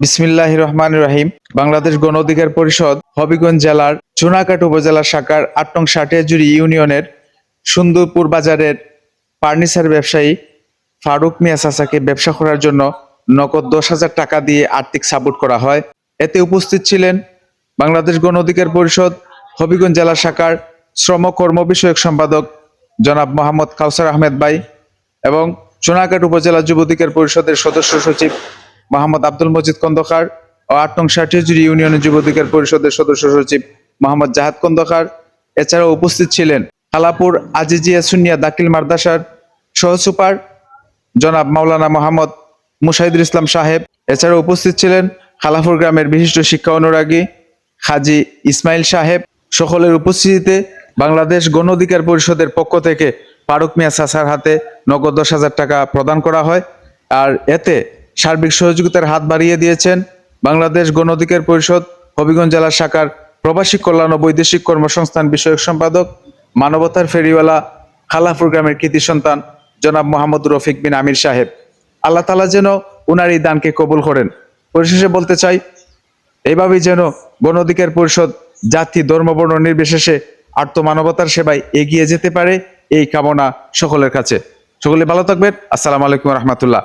বিসমিল্লাহ রহমান রাহিম। বাংলাদেশ গণ অধিকার পরিষদ, হবিগঞ্জ জেলার চুনাকাট উপজেলা শাখার আট নং সাটিয়াজুরি ইউনিয়নের সুন্দরপুর বাজারের ফার্নিচার ব্যবসায়ী ফারুক মিয়া চাচাকে ব্যবসা করার জন্য নগদ দশ হাজার টাকা দিয়ে আর্থিক সাপোর্ট করা হয়। এতে উপস্থিত ছিলেন বাংলাদেশ গণ অধিকার পরিষদ, হবিগঞ্জ জেলা শাখার শ্রম কর্ম বিষয়ক সম্পাদক জনাব মোহাম্মদ কাউসার আহমেদ ভাই এবং সোনাঘাট উপজেলা যুব অধিকার পরিষদের সদস্য সচিব মোহাম্মদ আব্দুল মজিদ কন্দকার ও আট নং ষাটিয়াজুরি ইউনিয়নের যুব অধিকার পরিষদের সদস্য সচিব মোহাম্মদ জাহাদ কন্দকার। এছাড়াও উপস্থিত ছিলেন খালাপুর আজিজিয়া সুনিয়া দাখিল মাদ্রাসার সহসুপার জনাব মাওলানা মোহাম্মদ মুশাহিদুল ইসলাম সাহেব। এছাড়াও উপস্থিত ছিলেন খালাপুর গ্রামের বিশিষ্ট শিক্ষা অনুরাগী হাজি ইসমাইল সাহেব। সকলের উপস্থিতিতে বাংলাদেশ গণ অধিকার পরিষদের পক্ষ থেকে ফারুক মিয়া সাসার হাতে নগদ দশ হাজার টাকা প্রদান করা হয়। আর এতে সার্বিক সহযোগিতার হাত বাড়িয়ে দিয়েছেন বাংলাদেশ গণ অধিকার পরিষদ, হবিগঞ্জ জেলা শাখার প্রবাসী কল্যাণ ও বৈদেশিক কর্মসংস্থান বিষয়ক সম্পাদক, মানবতার ফেরিওয়ালা খালাপুর গ্রামের কৃতি সন্তান জনাব মোহাম্মদ রফিক বিন আমির সাহেব। আল্লাহ তালা যেন উনার এই দানকে কবুল করেন। পরিশেষে বলতে চাই এইভাবেই যেন গণ অধিকার পরিষদ জাতি ধর্মবর্ণ নির্বিশেষে আর্ত মানবতার সেবায় এগিয়ে যেতে পারে, এই কামনা সকলের কাছে। সকলে ভালো থাকবেন। আসসালামু আলাইকুম রহমতুল্লাহ।